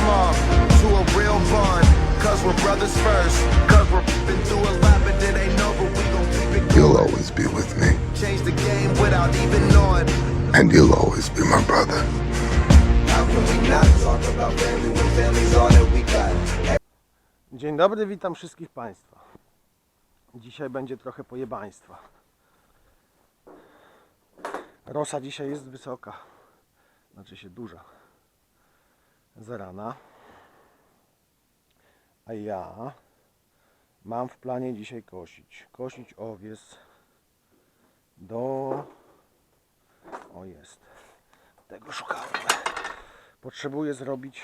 small to a real bond. Cause we're brothers first. Cause we're been through a lot, but it ain't over. We gon' keep it You'll always be with me, Change the game without even knowing. and you'll always be my brother. How can we not talk about family when family's all that we got? Dzień dobry, witam wszystkich Państwa. Dzisiaj będzie trochę pojebaństwa. Rosa dzisiaj jest wysoka. Znaczy się duża. Z rana. A ja mam w planie dzisiaj kosić. Kosić owiec do... O jest. Tego szukałem. Potrzebuję zrobić...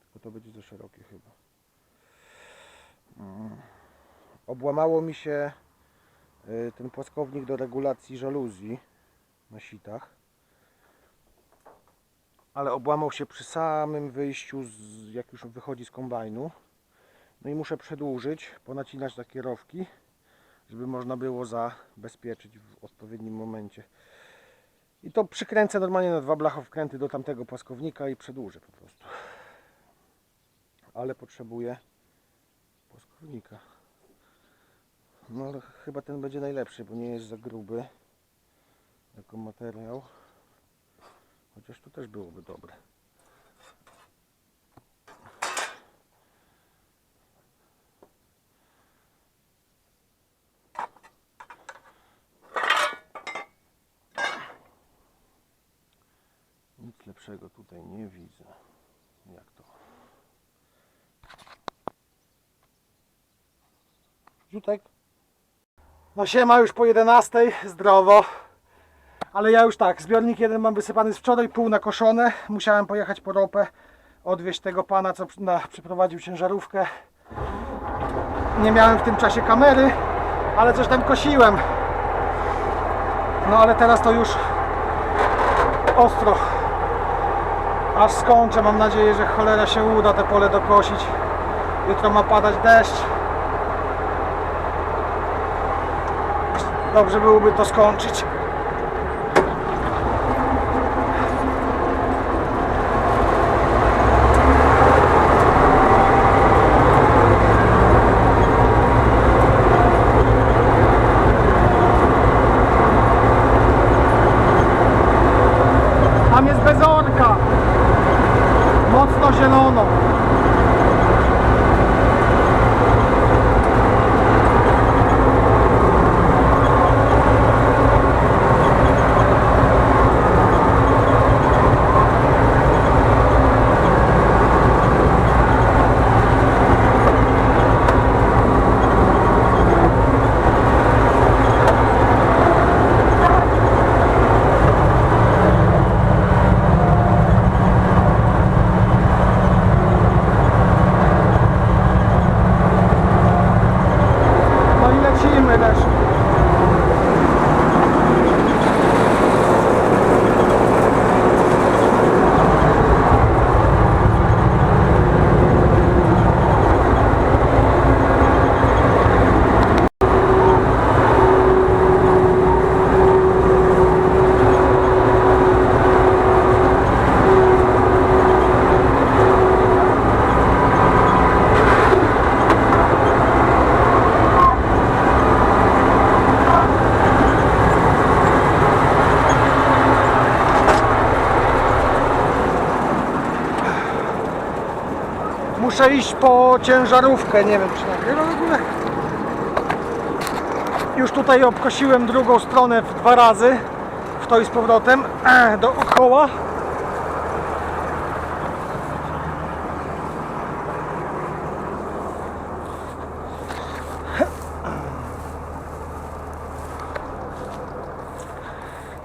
Tylko to będzie za szerokie chyba. obłamało mi się y, ten płaskownik do regulacji żaluzji na sitach. Ale obłamał się przy samym wyjściu, z, jak już wychodzi z kombajnu. No i muszę przedłużyć, ponacinać takie rowki, żeby można było zabezpieczyć w odpowiednim momencie. I to przykręcę normalnie na dwa blachowkręty do tamtego płaskownika i przedłużę po prostu. Ale potrzebuję płaskownika. No ale chyba ten będzie najlepszy, bo nie jest za gruby jako materiał. Chociaż tu też byłoby dobre. Nic lepszego tutaj nie widzę. Jak to? Ziutek? No siema już po 11, zdrowo. Ale ja już tak, zbiornik jeden mam wysypany z wczoraj, pół nakoszone. Musiałem pojechać po ropę, odwieźć tego pana, co na, przyprowadził ciężarówkę. Nie miałem w tym czasie kamery, ale coś tam kosiłem. No ale teraz to już ostro. Aż skończę, mam nadzieję, że cholera się uda te pole dokosić. Jutro ma padać deszcz. Dobrze byłoby to skończyć. Muszę iść po ciężarówkę, nie wiem czy nagrywa w ogóle. Już tutaj obkosiłem drugą stronę w dwa razy, w to i z powrotem, dookoła.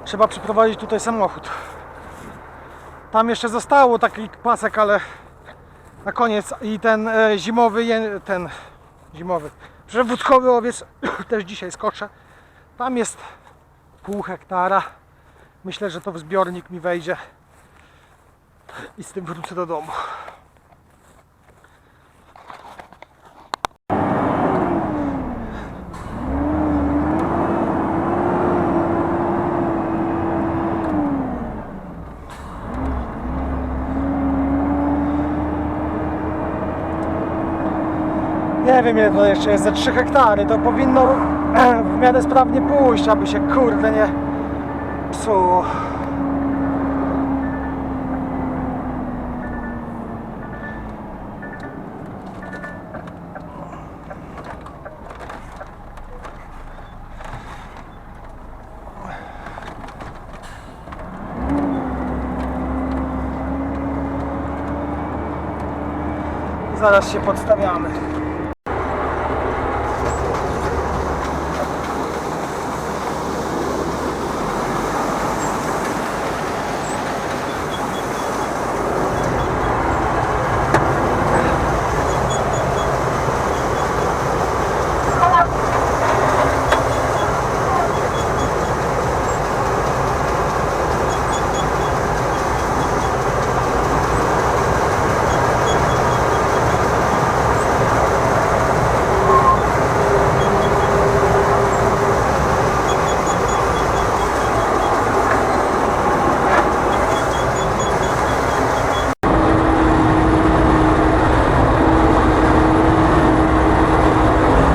Trzeba przeprowadzić tutaj samochód. Tam jeszcze zostało taki pasek, ale na koniec i ten e, zimowy, ten zimowy, przewódkowy owiec też dzisiaj skoczę. Tam jest pół hektara. Myślę, że to w zbiornik mi wejdzie i z tym wrócę do domu. Nie wiem to jeszcze jest, ze 3 hektary. To powinno w miarę sprawnie pójść, aby się kurde nie psuło. Zaraz się podstawiamy.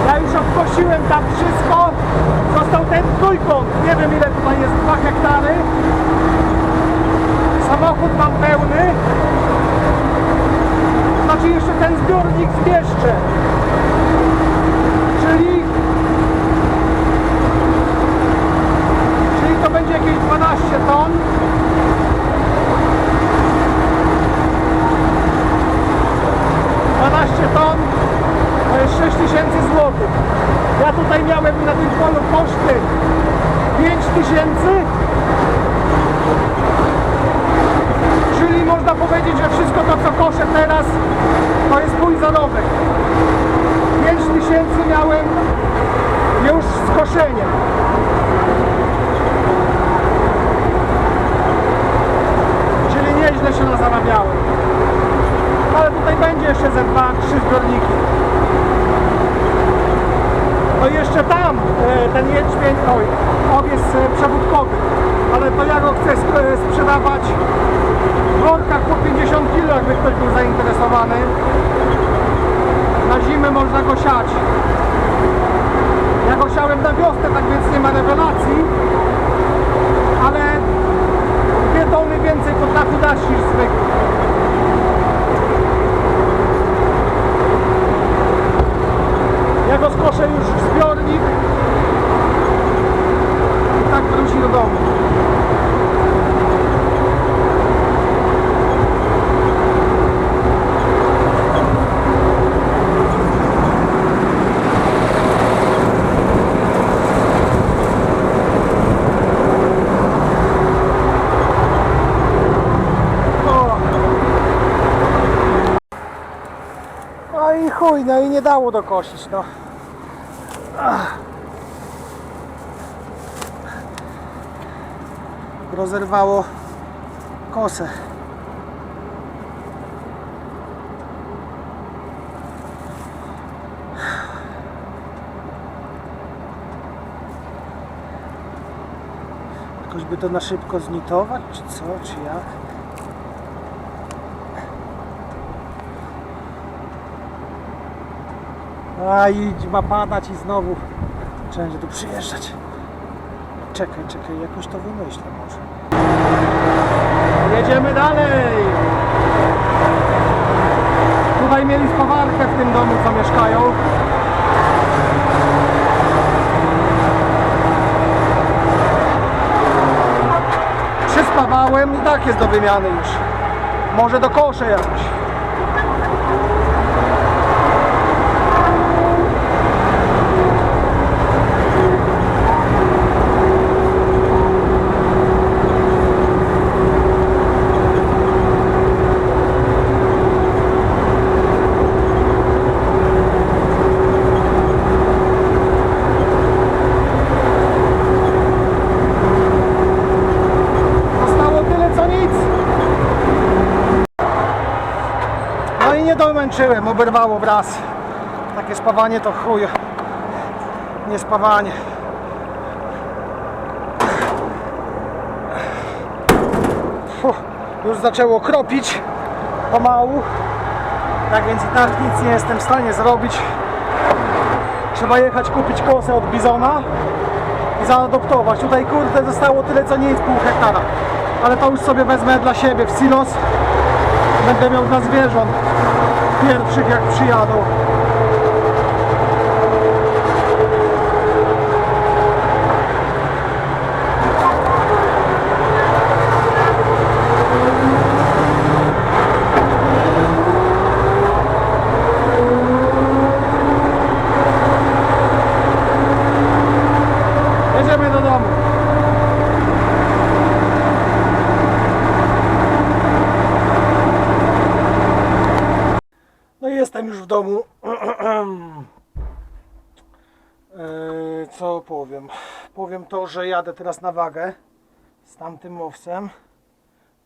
Ja już obkosiłem tam wszystko. Został ten trójkąt. Nie wiem ile tutaj jest 2 hektary. Samochód mam pełny. Znaczy jeszcze ten zbiornik zmieszczę. Czyli Czyli to będzie jakieś 12 ton. Ton to jest 6 tysięcy złotych. Ja tutaj miałem na tym polu koszty 5 tysięcy. Czyli można powiedzieć, że wszystko to co koszę teraz to jest mój zarobek. 5 tysięcy miałem już z koszeniem. Czyli nieźle się nazarabiałem. Ale tutaj będzie jeszcze ze dwa, trzy zbiorniki. No jeszcze tam e, ten jęczmień, oj, owiec e, przewódkowy, ale to ja go chcę e, sprzedawać w workach po 50 kg, jakby ktoś był zainteresowany. Na zimę można go siać. Ja go siałem na wiosnę, tak więc nie ma rewelacji, ale dwie tony więcej potrafi dać niż zwykły. Ja go skoszę już w zbiornik i tak wróci do domu. O. No i chuj, no i nie dało dokosić, no. rozerwało kosę. Jakoś by to na szybko znitować, czy co, czy jak? A idź, ma padać i znowu trzeba będzie tu przyjeżdżać. Czekaj, czekaj, jakoś to wymyślę może. Jedziemy dalej! Tutaj mieli spawarkę w tym domu, co mieszkają. Przyspawałem i tak jest do wymiany już. Może do kosze jakoś. Zostało tyle co nic. No domęczyłem, oberwało wraz. Takie spawanie to chuj. Nie spawanie. Fuh, już zaczęło kropić pomału. Tak więc i tak nic nie jestem w stanie zrobić. Trzeba jechać kupić kosę od bizona i zaadoptować. Tutaj kurde zostało tyle co jest pół hektara. Ale to już sobie wezmę dla siebie w silos. Będę miał dla zwierząt pierwszych jak przyjadą. Jedziemy do domu. No i jestem już w domu. Eee, Co powiem? Powiem to, że jadę teraz na wagę z tamtym owcem.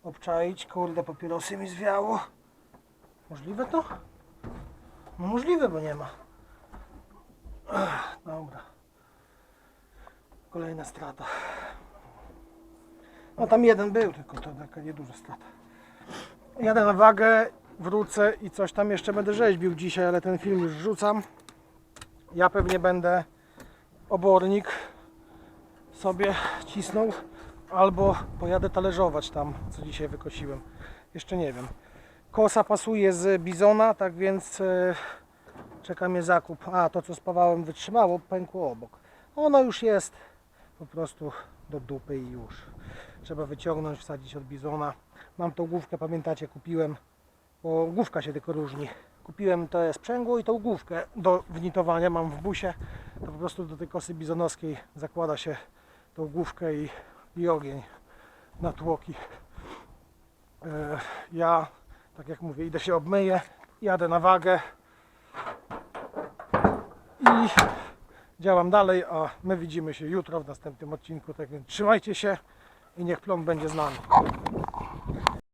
Obczaić, kurde, papierosy mi zwiało. Możliwe to? No możliwe, bo nie ma. Dobra. Kolejna strata. No tam jeden był, tylko to taka nieduża strata. Jadę na wagę, wrócę i coś tam jeszcze będę rzeźbił dzisiaj, ale ten film już rzucam. Ja pewnie będę obornik sobie cisnął albo pojadę talerzować tam, co dzisiaj wykosiłem. Jeszcze nie wiem. Kosa pasuje z bizona, tak więc e, czeka mnie zakup. A, to co spawałem wytrzymało, pękło obok. Ono już jest po prostu do dupy i już. Trzeba wyciągnąć, wsadzić od bizona. Mam tą główkę, pamiętacie, kupiłem, bo główka się tylko różni. Kupiłem to sprzęgło i tą główkę do wnitowania mam w busie. To po prostu do tej kosy bizonowskiej zakłada się tą główkę i, i ogień na tłoki. E, Ja, tak jak mówię, idę się obmyję, jadę na wagę i działam dalej, a my widzimy się jutro w następnym odcinku. Tak więc trzymajcie się i niech plon będzie z nami.